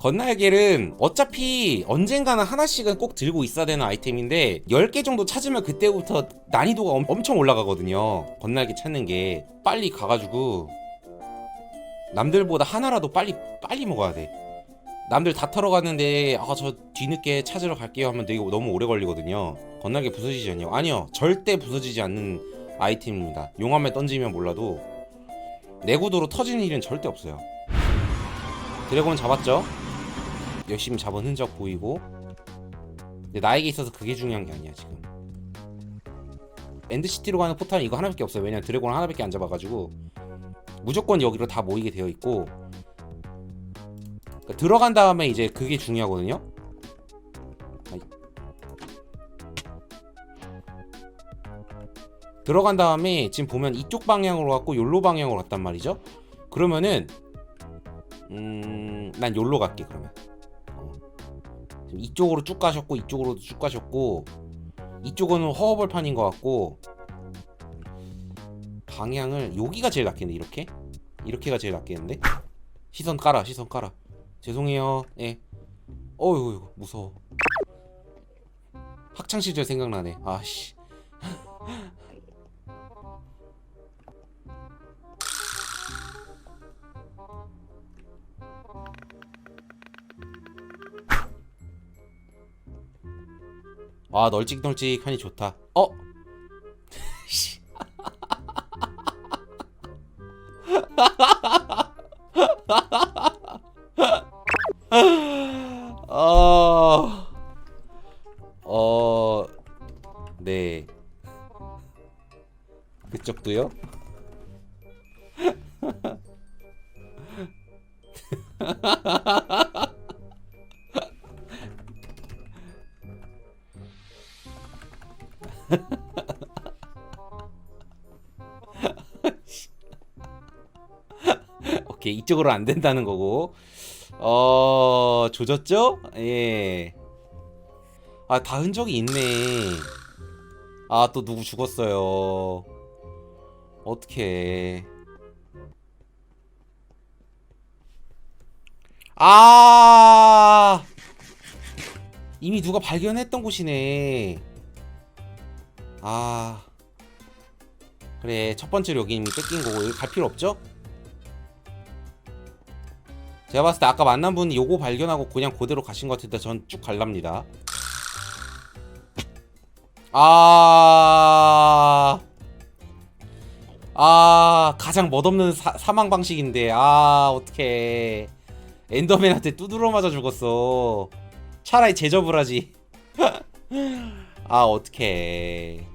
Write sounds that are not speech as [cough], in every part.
건날개는 어차피 언젠가는 하나씩은 꼭 들고 있어야 되는 아이템인데 10개 정도 찾으면 그때부터 난이도가 엄- 엄청 올라가거든요. 건날개 찾는 게. 빨리 가가지고 남들보다 하나라도 빨리 빨리 먹어야 돼. 남들 다 털어 갔는데 아 저 뒤늦게 찾으러 갈게요 하면 되게 너무 오래 걸리거든요. 건날개 부서지지 않냐 아니요 절대 부서지지 않는 아이템입니다. 용암에 던지면 몰라도 내구도로 터지는 일은 절대 없어요. 드래곤 잡았죠? 열심히 잡은 흔적 보이고. 근데 나에게 있어서 그게 중요한 게 아니야 지금. 엔드시티로 가는 포탄이 이거 하나밖에 없어요. 왜냐면 드래곤 하나밖에 안 잡아가지고. 무조건 여기로 다 모이게 되어 있고. 그러니까 들어간 다음에 이제 그게 중요하거든요 들어간 다음에 지금 보면 이쪽 방향으로 갔고 요로 방향으로 갔단 말이죠. 그러면은 음, 난 요로 갈게 그러면. 어. 이쪽으로 쭉 가셨고 이쪽으로도 쭉 가셨고 이쪽은 허허벌판인 것 같고 방향을 여기가 제일 낫겠네 이렇게? 이렇게가 제일 낫겠는데? 시선 깔아 시선 깔아. 죄송해요. 예. 어이구 무서워. 학창 시절 생각나네. 아씨 아 널찍널찍하니 좋다. 어? 씨. [laughs] 어. 어. 네. 그쪽도요? [laughs] 이쪽으로 안 된다는 거고 어 조졌죠? 예. 아다 흔적이 있네. 아 또 누구 죽었어요. 어떻게? 아 이미 누가 발견했던 곳이네. 아 그래 첫 번째로 여기 이미 뺏긴 거고 여기 갈 필요 없죠? 제가 봤을 때 아까 만난 분이 요거 발견하고 그냥 그대로 가신 것 같은데 전 쭉 갈랍니다. 아, 아 가장 멋없는 사, 사망 방식인데 아 어떡해 엔더맨한테 두드러 맞아 죽었어. 차라리 제접을 하지. [laughs] 아 어떡해.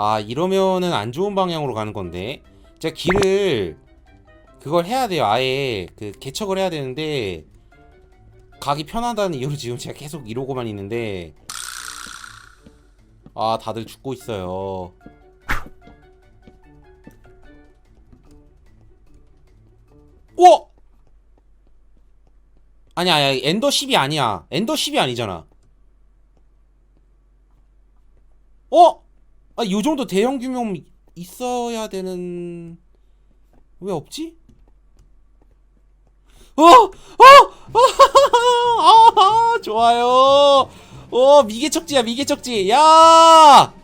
아 이러면은 안 좋은 방향으로 가는 건데. 제가 길을 그걸 해야 돼요 아예. 그 개척을 해야 되는데 가기 편하다는 이유로 지금 제가 계속 이러고만 있는데. 아 다들 죽고 있어요. 오! 아니야 아니야. 엔더 10이 아니야. 엔더 10이 아니잖아. 어? 아, 요 정도 대형 규모 있어야 되는 왜 없지? 어! 어! [laughs] 아, 좋아요. 어, 미개척지야, 미개척지. 야!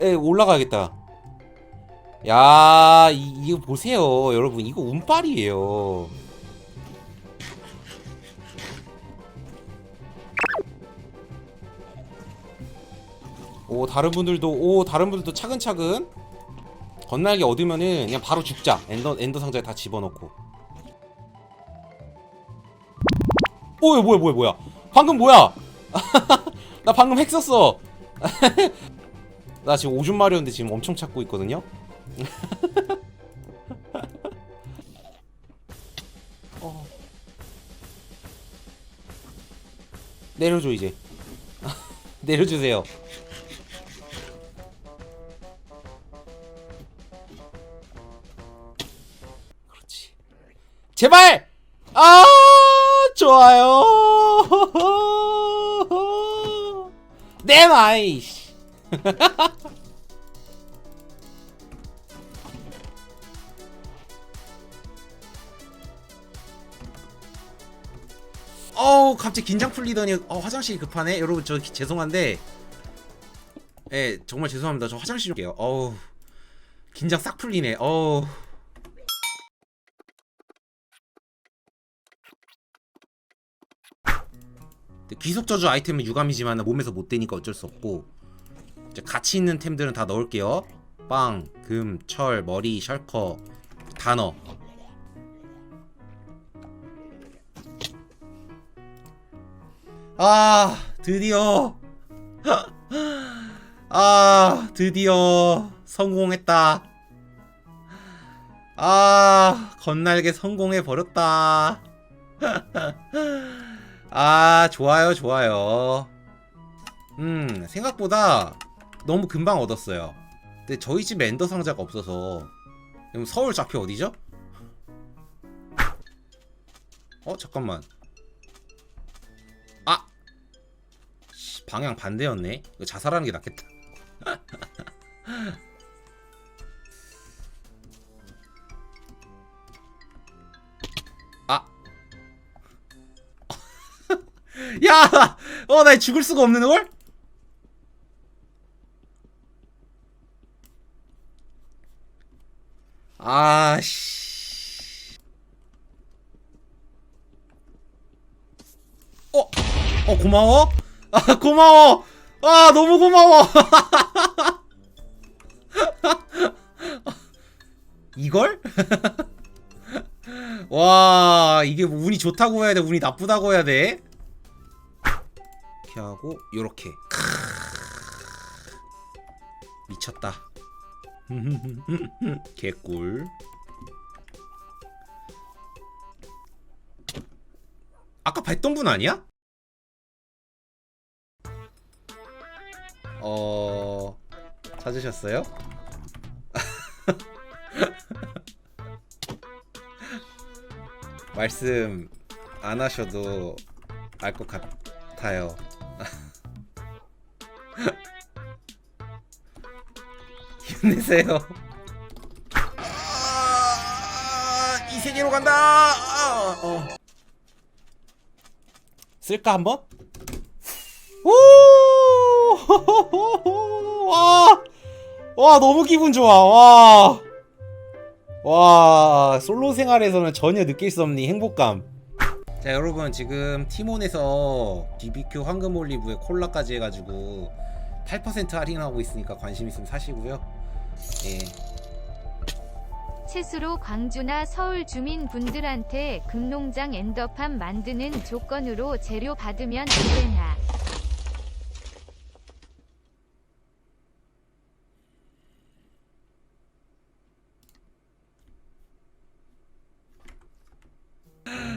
에, 올라가야겠다. 야, 이, 이거 보세요. 여러분, 이거 운빨이에요. 오 다른 분들도 오 다른 분들도 차근차근 건날개 얻으면은 그냥 바로 죽자. 엔더 엔더 상자에 다 집어넣고. 오야 뭐야 뭐야 뭐야? 방금 뭐야? [laughs] 나 방금 핵 썼어. [laughs] 나 지금 오줌 마려운데 지금 엄청 찾고 있거든요? [laughs] 어. 내려줘 이제. 내려주세요 제발! 아, 좋아요. 내 마이 씨. [laughs] 어우 갑자기 긴장 풀리더니 어, 화장실이 급하네 여러분 저 기- 죄송한데 예 정말 죄송합니다 저 화장실 좀 게요 어우 긴장 싹 풀리네 어우 귀속 저주 아이템은 유감이지만 몸에서 못 되니까 어쩔 수 없고. 이제 가치 있는 템들은 다 넣을게요. 빵, 금, 철, 머리, 셜커 다 넣어. 아 드디어. [laughs] 아 드디어 성공했다. 아 건날개 성공해 버렸다 [laughs] 아 좋아요 좋아요. 음 생각보다 너무 금방 얻었어요. 근데 저희 집 엔더 상자가 없어서 그럼 서울 좌표 어디죠? 어 잠깐만. 아! 씨, 방향 반대였네. 이거 자살하는 게 낫겠다 어, 나 죽을 수가 없는 걸? 아, 씨. 어, 어, 고마워? 아, 고마워! 아, 너무 고마워! [laughs] 이걸? [laughs] 와, 이게 뭐 운이 좋다고 해야 돼? 운이 나쁘다고 해야 돼? 이렇게 하고 요렇게 미쳤다 [laughs] 개꿀 아까 뵀던 분 아니야? 어... 찾으셨어요? [laughs] 말씀 안 하셔도 알 것 같 아요. [laughs] 힘내세요. 아, 이 세계로 간다. 아, 어. 쓸까 한번? 오! [laughs] 와! 와, 너무 기분 좋아. 와. 와, 솔로 생활에서는 전혀 느낄 수 없는 이 행복감. 자, 여러분 지금 티몬에서 BBQ 황금 올리브에 콜라까지 해가지고 8% 할인하고 있으니까 관심 있으면 사시고요. 예. 채수로 광주나 서울 주민 분들한테 금농장 엔더팜 만드는 조건으로 재료 받으면 안 되나?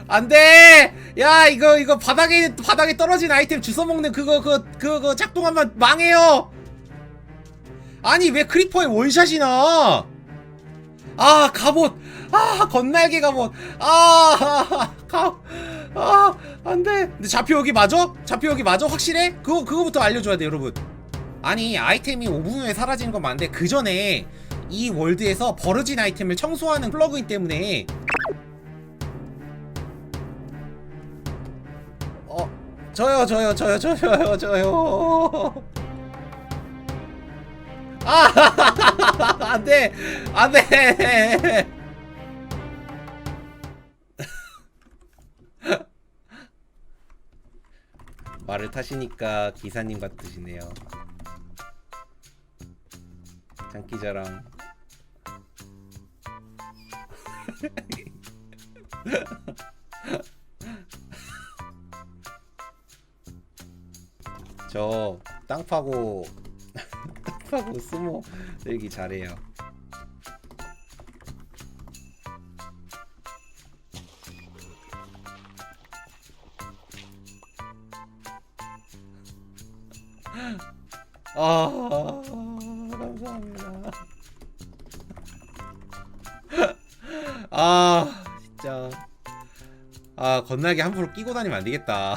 안돼! 야 이거 이거 바닥에 바닥에 떨어진 아이템 주워 먹는 그거 그거 그거, 작동하면 망해요. 아니 왜 크리퍼에 원샷이 나? 아 갑옷 아 건날개 갑옷 아가아 안돼 근데 좌표 여기 맞아? 좌표 여기 맞아 확실해? 그거 그거부터 알려줘야 돼 여러분 아니 아이템이 5분 후에 사라지는 건 맞는데 그 전에 이 월드에서 버려진 아이템을 청소하는 플러그인 때문에 저요 저요 저요 저요 저요. 아 [laughs] 안돼 안돼. [laughs] 말을 타시니까 기사님 같으시네요. 장기자랑 [laughs] 저 땅 파고 [laughs] 땅 파고 스모 들기 잘해요. 아 감사합니다. [laughs] 아 진짜 아 건날개 함부로 끼고 다니면 안 되겠다.